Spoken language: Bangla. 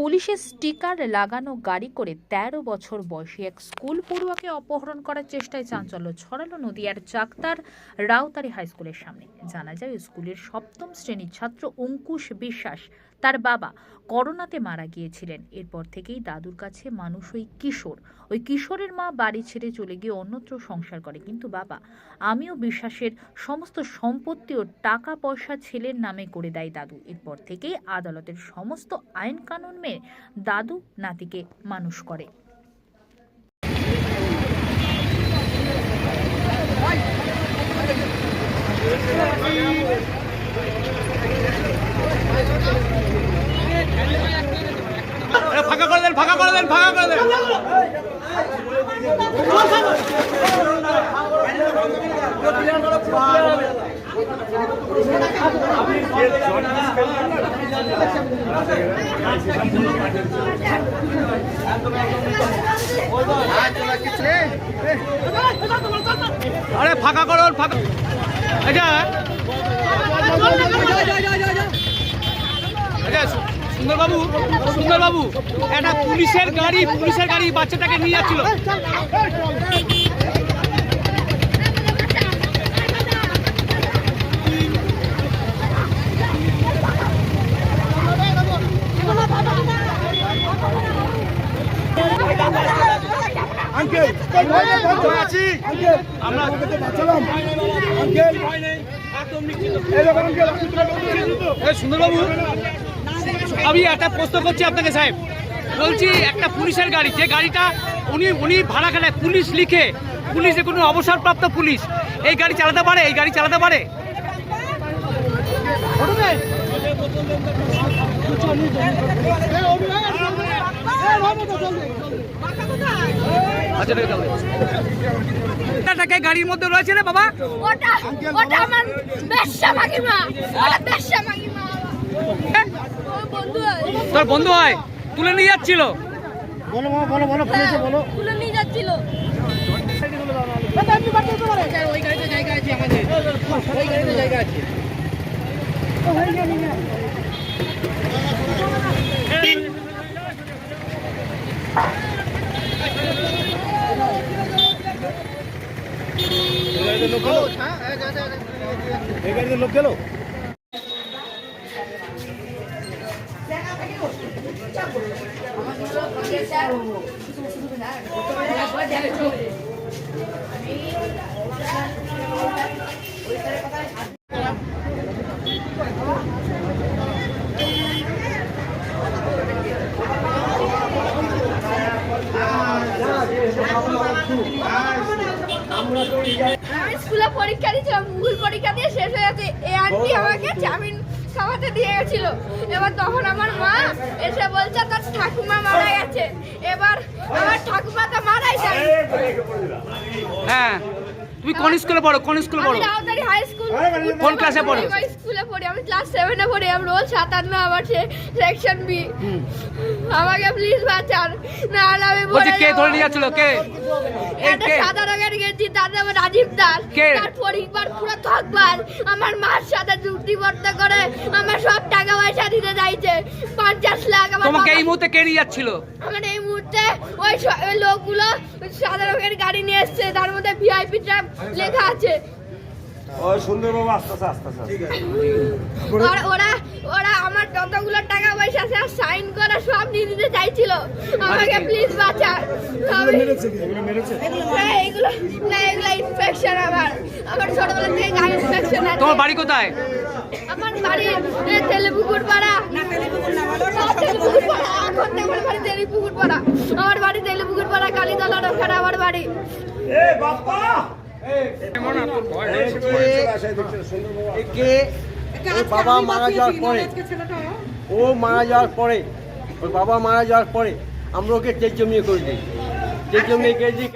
পুলিশের স্টিকার লাগানো গাড়ি করে ১৩ বছর বয়সী এক স্কুল পড়ুয়াকে অপহরণ করার চেষ্টায় চাঞ্চল্য ছড়ালো নদিয়ার চাকতার রাউতারি হাই স্কুলের সামনে। জানা যায়, স্কুলের সপ্তম শ্রেণির ছাত্র অঙ্কুশ বিশ্বাস তার বাবা করোনাতে মারা গিয়েছিলেন। এরপর থেকেই দাদুর কাছে মানুষ ওই কিশোর, ওই কিশোরের মা বাড়ি ছেড়ে চলে গিয়ে অন্যত্র সংসার করে। কিন্তু বাবা, আমিও বিশ্বাসের সমস্ত সম্পত্তি ও টাকা পয়সা ছেলের নামে করে দেয় দাদু। এরপর থেকেই আদালতের সমস্ত আইন কানুন মেয়ে দাদু নাতিকে মানুষ করে আরে ফাঁকা করে দেন ফাঁকা করে দেন করে আরে ফাঁকা করুন ফাঁকা আচ্ছা আচ্ছা সুন্দরবাবু সুন্দরবাবু একটা পুলিশের গাড়ি পুলিশের গাড়ি বাচ্চাটাকে নিয়ে যাচ্ছিল। আমরা বাঁচালাম। আঙ্কেল সুন্দরবাবু আমি একটা প্রশ্ন করছি আপনাকে সাহেব। বলছি একটা পুলিশের গাড়ি যে গাড়িটা উনি উনি ভাড়া খাটায় পুলিশ লিখে পুলিশ কোনো অবসরপ্রাপ্ত পুলিশ এই গাড়ি চালাতে পারে এই গাড়ি চালাতে পারে? আচ্ছা গাড়ির মধ্যে রয়েছে রে বাবা। ওটা ওটা আমার বেশ্যা মাগিমা ওটা বেশ্যা মাগিমা। ও বন্ধু তোর বন্ধু হয়? তুলে নিয়ে যাচ্ছিল। বলো বলো বলো বলো তুলে নিয়ে যাচ্ছিল। ওই গাড়িতে জায়গা আছে আমাদের ওই গাড়িতে জায়গা আছে এই গাড়িতে লোক গেল? আমি স্কুলে পরীক্ষা দিয়েছিলাম ভুল পরীক্ষা দিয়ে শেষ হয়ে গেছে। এই আন্টি আমাকে চাউমিন খাওয়াতে দিয়ে গেছিল এবার তখন আমার মা এসে বলছে, তার ঠাকুমা মারা গেছে এবার আমার ঠাকুমা তো মারাই হ্যাঁ। তুমি কোন স্কুলে পড়ো? কোন স্কুলে আমি পড়ো রাউতারি হাই স্কুল কোন ক্লাসে পড়ো? আমি স্কুলে পড়ি আমি ক্লাস সেভেনে পড়ি আমি রোল সাতান্ন আমার সেকশন বি আমাকে প্লিজ বাঁচান না হলে আমি বলছি মরে কে ধরে নিয়ে যাচ্ছিল? কে? একটা সাদা রঙের গেছি তার নাম রাজীব দাস। কে? তার পরিবার পুরো থকবাজ আমার মার সাথে চুক্তি করতে করে আমার সব টাকা পয়সা দিতে চাইছে। পঞ্চাশ লাখ আমার তোমাকে এই মুহূর্তে কে নিয়ে যাচ্ছিল? আমার ওই স- লোকগুলো সাদা রঙের গাড়ি নিয়ে এসছে তার মধ্যে ভিআইপি ট্রাম লেখা আছে। ওই সুন্দর বাবা আস্তে আস্তে আস্তে আস্তে। আর ওরা ওরা আমার যতগুলো টাকা পয়সা আছে সাইন করা সব নিয়ে দিতে চাইছিল। আমাকে প্লিজ এগুলো মেরেছে এগুলো না এগুলো ইনফেকশন আমার। আমার ছোটবেলা থেকে গায়ে ইনফেকশন আছে। তোমার বাড়ি কোথায়? আমার বাড়ি এ, তেলেপুকুর পাড়া না তেলেপুকুর না তেলেপুকুর পাড়া এখন তো আমার বাড়ি তেলেপুকুর পাড়া আমার বাড়ি তেলেপুকুর পাড়া আমার বাড়ি। এ বাপ্পা! একে ওর বাবা মারা যাওয়ার পরে ও মারা যাওয়ার পরে ওর বাবা মারা যাওয়ার পরে আমরা ওকে জমিয়ে করে দিই। চেক জমিয়ে করে দিই।